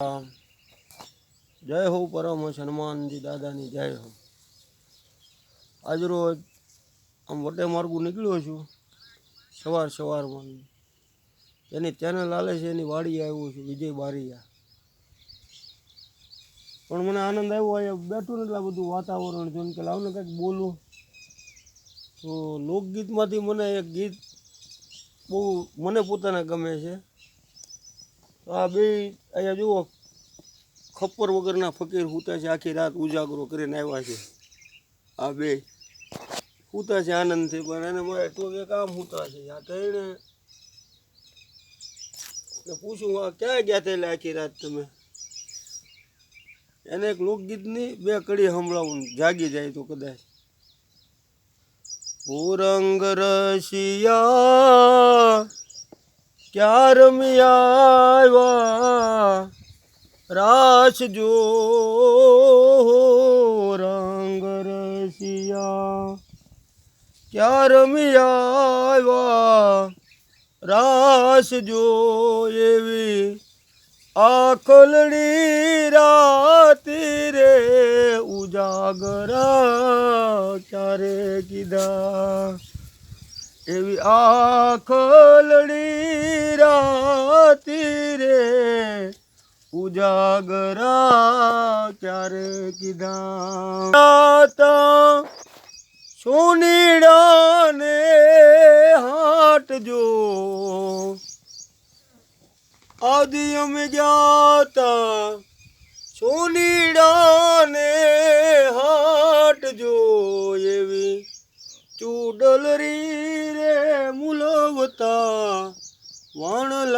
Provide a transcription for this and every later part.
જય હો પરમ હનુમાનજી દાદાની, જય હો. આજરોજ આમ વટે માર્ગું નીકળ્યો છું, સવાર સવારમાં. એની ચેનલ આલે છે, એની વાડી આવ્યો છું, વિજય બારીયા. પણ મને આનંદ આવ્યો, અહીંયા બેઠું ને એટલે બધું વાતાવરણ જોઈને કે લાવને કંઈક બોલું. તો લોકગીતમાંથી મને એક ગીત બહુ, મને પોતાને ગમે છે. તો આ બે અહીંયા જુઓ, ખપ્પર વગરના ફકીર હુતા છે, આખી રાત ઉજાગરો કરીને આવ્યા છે. આ બે હુતા છે આનંદથી પણ એને મારે તો એક કામ હુતા છે. આ એટલે પૂછું, આ ક્યાં ગયા થયેલા આખી રાત તમે? એને એક લોકગીતની બે કડી સંભળાવું, જાગી જાય તો કદાચ. ઓ રંગ રશિયા ક્યાં રમ્યા રાસ જો રંગ રસિયા. ક્યાં રમ્યા રાસ જો એવી આખલડી રાતી રે ઉજાગરા ક્યારે કીધા. એવી આખલડી રાતી રે ઉજાગરા ક્યારે કીધા? સોનીડાને હાટજો. આદિ અમે સુનીડાને સોનીડાને હાટજો એવી ચૂડલરી રે મુલવતા વણ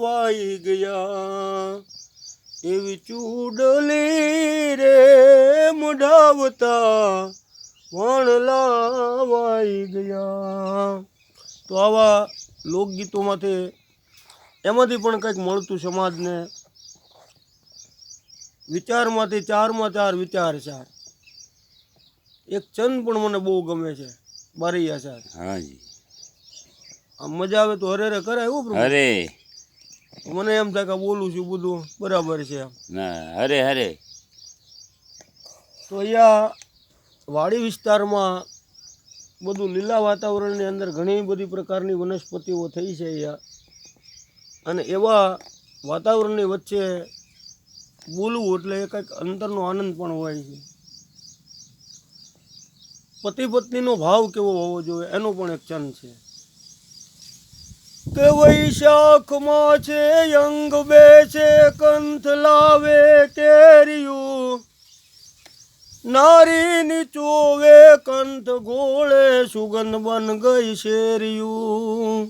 વાઈ ગયા. એવી ચૂડલી રે મુઢાવતા વણ વાઈ ગયા. તો આવા લોકગીતોમાંથી એમાંથી પણ કંઈક મળતું સમાજને વિચારમાંથી ચારમાં ચાર વિચાર ચાર એક ચંદ પણ મને બહુ ગમે છે. બારૈયા ચાર હાજી. આમ મજા આવે તો હરે હરે કરાય એવું અરે મને એમ થાય કે બોલું છું બધું બરાબર છે ના અરે અરે તો અહીંયા વાડી વિસ્તારમાં બધું લીલા વાતાવરણની અંદર ઘણી બધી પ્રકારની વનસ્પતિઓ થઈ છે અહીંયા. અને એવા વાતાવરણની વચ્ચે બોલવું એટલે એક કંઈક અંતરનો આનંદ પણ હોય છે. પતિ પત્નીનો ભાવ કેવો હોવો જોઈએ, એનો પણ એક ચંદ છે. કે વૈશાખમાં છે અંગ બેસે કંથ લાવે, કેરિયું. નારીની ચોવે કંથ ગોળે સુગંધ બન ગઈ શેરિયું.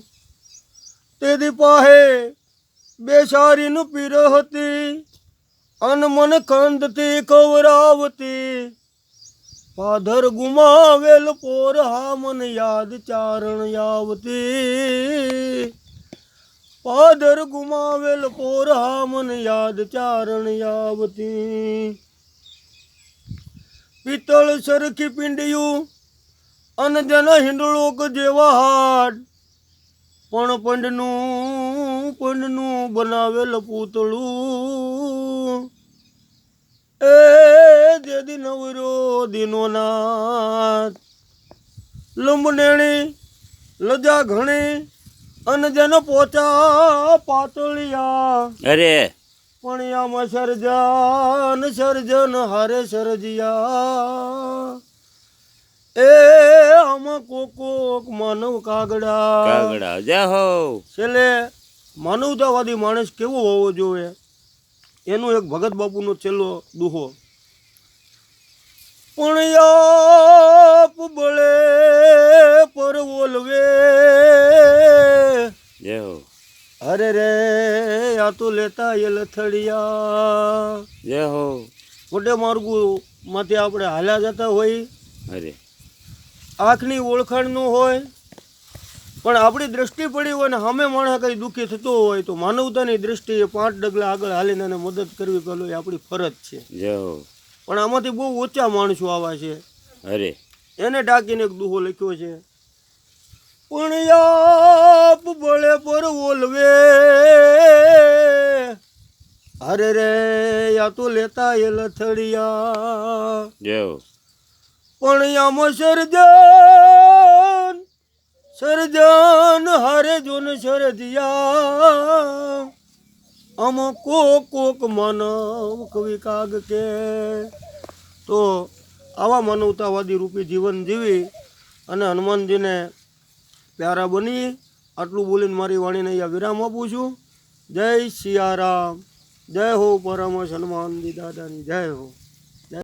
તેથી પાહે બેસારીનું પીરહતી અન મન કંદથી કવરાવતી પાધર ગુમાવેલ પોર હા યાદ ચારણ આવતી. પાધર ગુમાવેલ પોર હા યાદ ચારણ આવતી. પિત્તળ સરખી પિંડિયું અને જન હિંડળોક જેવા હાડ. પણ પંડનું પંડનું બનાવેલ પૂતળું. એ દેદી નવરો દીનો નાથ લંબનેણી લજા ઘણી અને જેનો પોચા પાતળિયા. અરે. પણ આમાં સર્જન સર્જન હારે સર્જિયા. એ આમાં કોક કોક માનવ કાગડા. કાગડા જય હો. છેલ્લે માનવતાવાદી માણસ કેવો હોવો જોઈએ? એનો એક ભગત બાપુનો છેલ્લો દુહો. પણ બળે પર ઓલવે. અરે રે આ તો લેતા એ લથડિયા. જય હો મોટે માર્ગુ માંથી આપણે હાલ્યા જતા હોય. અરે. આંખની ઓળખાણનું હોય. પણ આપણી દ્રષ્ટિ પડી હોય ને અમે માણસ કંઈ દુઃખી થતો હોય તો માનવતાની દ્રષ્ટિએ પાંચ ડગલા આગળ હાલીને એને મદદ કરવી પેલો એ આપણી ફરજ છે. પણ આમાંથી બહુ ઓછા માણસો આવા છે. અરે. એને ડાકીને એક દુહો લખ્યો છે. પણ આપ બળે પર ઓલવે. અરે રે યા તો લેતા એ લથડિયા. જેવ પણ આમાં સર્જન સર્જન હારે જોન સરદિયા અમ કોક કોક માનવ કવિ કાગ કે. તો આવા માનવતાવાદી રૂપી જીવન જીવી અને હનુમાનજીને પ્યારા બની. આટલું બોલીને મારી વાણીને અહીંયા વિરામ આપું છું. જય સિયારામ જય હો પરમ હનુમાનજી દાદાની જય હો.